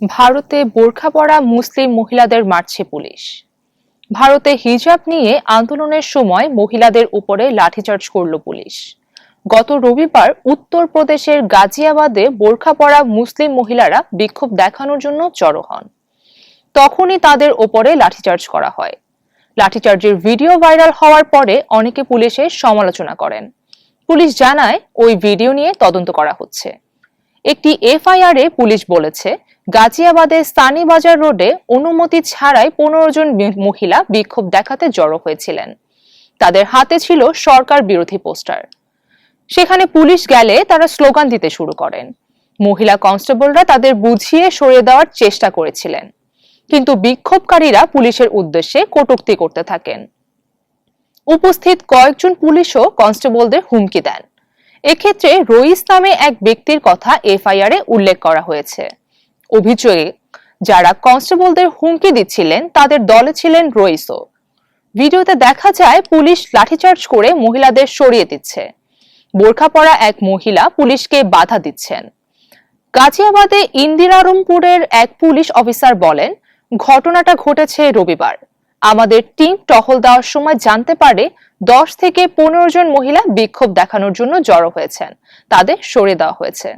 ভারতে বোরখা পরা মুসলিম মহিলাদের মারছে পুলিশ। ভারতে হিজাব নিয়ে আন্দোলনের সময় মহিলাদের উপরে লাঠিচার্জ করল পুলিশ। গত রবিবার উত্তরপ্রদেশের গাজিয়াবাদে বোরখা পরা মুসলিম মহিলারা বিক্ষোভ দেখানোর জন্য জড়ো হন। তখনই তাদের ওপরে লাঠিচার্জ করা হয়। লাঠিচার্জের ভিডিও ভাইরাল হওয়ার পরে অনেকে পুলিশের সমালোচনা করেন। পুলিশ জানায়, ওই ভিডিও নিয়ে তদন্ত করা হচ্ছে। একটি এফআইআর এ পুলিশ বলেছে গাজিয়াবাদের স্থানী বাজার রোডে অনুমতি ছাড়াই পনেরো জন মহিলা বিক্ষোভ দেখাতে জড়ো হয়েছিলেন। তাদের হাতে ছিল সরকার বিরোধী পোস্টার। সেখানে পুলিশ গেলে তারা স্লোগান দিতে শুরু করেন। মহিলা কনস্টেবলরা তাদের বুঝিয়ে সরিয়ে দেওয়ার চেষ্টা করেছিলেন। কিন্তু বিক্ষোভকারীরা পুলিশের উদ্দেশ্যে কটূক্তি করতে থাকেন। উপস্থিত কয়েকজন পুলিশও কনস্টেবলদের হুমকি দেন। এক্ষেত্রে রইস নামে এক ব্যক্তির কথা এফআইআর এ উল্লেখ করা হয়েছে। অভিযোগে যারা কনস্টেবলদের হুমকি দিচ্ছিলেন, তাদের দলে ছিলেন রইসও ভিডিওতে দেখা যায়, পুলিশ লাঠিচার্জ করে মহিলাদের সরিয়ে দিচ্ছে। বোরখা পরা এক মহিলা পুলিশকে বাধা দিচ্ছেন। গাজিয়াবাদে ইন্দিরারমপুরের এক পুলিশ অফিসার বলেন, ঘটনাটা ঘটেছে রবিবার। আমাদের টিম টহল দেওয়ার সময় জানতে পারে দশ থেকে পনেরো জন মহিলা বিক্ষোভ দেখানোর জন্য জড়ো হয়েছেন। তাদের সরে দেওয়া হয়েছে।